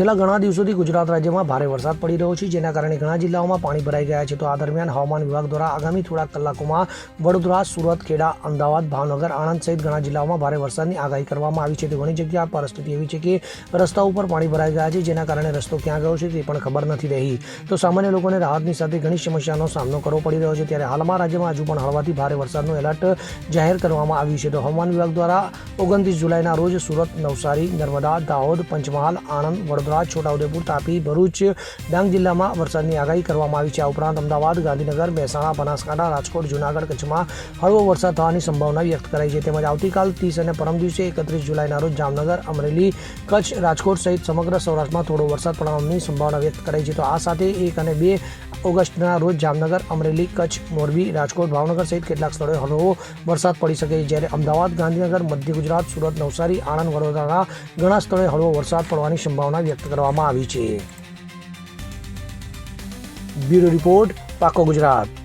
છેલ્લા ઘણા દિવસોથી ગુજરાત રાજ્યમાં ભારે વરસાદ પડી રહ્યો છે, જેના કારણે ઘણા જિલ્લાઓમાં પાણી ભરાઈ ગયા છે. તો આ દરમિયાન હવામાન વિભાગ દ્વારા આગામી થોડાક કલાકોમાં વડોદરા, સુરત, ખેડા, અમદાવાદ, ભાવનગર, આણંદ સહિત ઘણા જિલ્લાઓમાં ભારે વરસાદની આગાહી કરવામાં આવી છે. તો ઘણી જગ્યા પરિસ્થિતિ એવી છે કે રસ્તા ઉપર પાણી ભરાઈ ગયા છે, જેના કારણે રસ્તો ક્યાં ગયો છે તે પણ ખબર નથી રહી. તો સામાન્ય લોકોને રાહતની સાથે ઘણી સમસ્યાનો સામનો કરવો પડી રહ્યો છે. ત્યારે હાલમાં રાજ્યમાં હજુ પણ હળવાથી ભારે વરસાદનું એલર્ટ જાહેર કરવામાં આવ્યું છે. તો હવામાન વિભાગ દ્વારા ઓગણત્રીસ જુલાઈના રોજ સુરત, નવસારી, નર્મદા, દાહોદ, પંચમહાલ, આણંદ વડોદરા છોટાઉદેપુર, તાપી, ભરૂચ, ડાંગ જિલ્લામાં વરસાદની આગાહી કરવામાં આવી છે. આ ઉપરાંત અમદાવાદ, ગાંધીનગર, મહેસાણા, બનાસકાંઠા, રાજકોટ, જૂનાગઢ કચ્છમાં હળવો વરસાદ થવાની સંભાવના વ્યક્ત કરાઈ છે. તેમજ આવતીકાલ ત્રીસ અને પરમ દિવસે એકત્રીસ જુલાઈના રોજ જામનગર, અમરેલી, કચ્છ, રાજકોટ સહિત સમગ્ર સૌરાષ્ટ્રમાં થોડો વરસાદ પડવાની સંભાવના વ્યક્ત કરાઈ છે. તો આ સાથે એક અને બે ઓગસ્ટના રોજ જામનગર, અમરેલી, કચ્છ, મોરબી, રાજકોટ, ભાવનગર સહિત કેટલાક સ્થળોએ હળવો વરસાદ પડી શકે છે. જ્યારે અમદાવાદ, ગાંધીનગર, મધ્ય ગુજરાત, સુરત, નવસારી, આણંદ, વડોદરાના ઘણા સ્થળોએ હળવો વરસાદ પડવાની સંભાવના વ્યક્ત કરવામાં આવી છે. બ્યુરો રિપોર્ટ પાકો ગુજરાત.